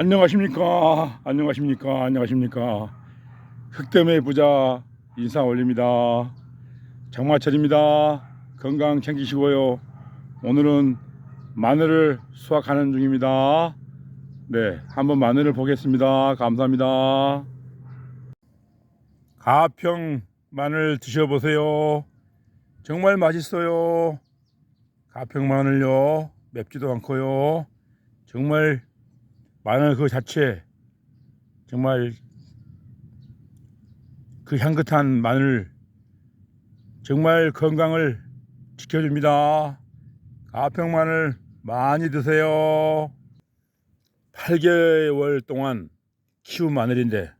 안녕하십니까? 안녕하십니까? 안녕하십니까? 흑댐의 부자 인사 올립니다. 장마철입니다. 건강 챙기시고요. 오늘은 마늘을 수확하는 중입니다. 네 한번 마늘을 보겠습니다. 감사합니다. 가평 마늘 드셔보세요. 정말 맛있어요. 가평 마늘요. 맵지도 않고요. 정말 마늘 그 자체 정말 그 향긋한 마늘 정말 건강을 지켜줍니다. 가평 마늘 많이 드세요. 8개월 동안 키운 마늘인데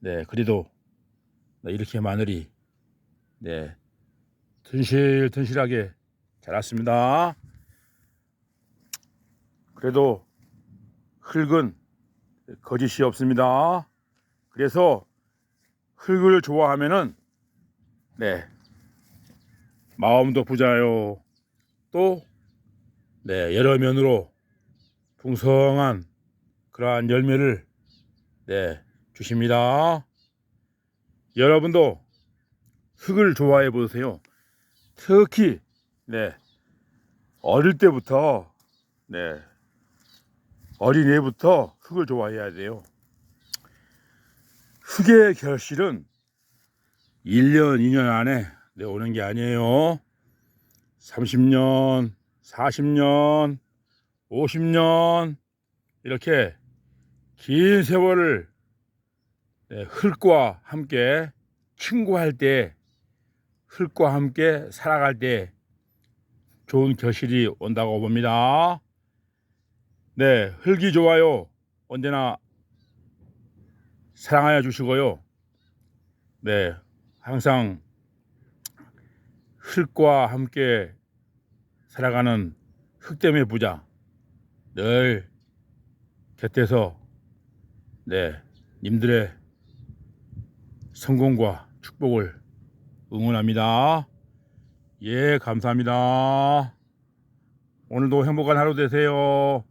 네 그래도 네, 이렇게 마늘이 네 튼실 튼실하게 자랐습니다. 그래도 흙은 거짓이 없습니다. 그래서 흙을 좋아하면은 네 마음도 부자요. 또 네, 여러 면으로 풍성한 그러한 열매를 네 주십니다. 여러분도 흙을 좋아해 보세요. 특히 네 어릴 때부터 네 어린애부터 흙을 좋아해야 돼요. 흙의 결실은 1년, 2년 안에 네, 오는 게 아니에요. 30년, 40년, 50년 이렇게 긴 세월을 네, 흙과 함께 친구할 때 흙과 함께 살아갈 때 좋은 결실이 온다고 봅니다. 네, 흙이 좋아요. 언제나 사랑하여 주시고요. 네, 항상 흙과 함께 살아가는 흙댐의 부자 늘 곁에서 네, 님들의 성공과 축복을 응원합니다. 예, 감사합니다. 오늘도 행복한 하루 되세요.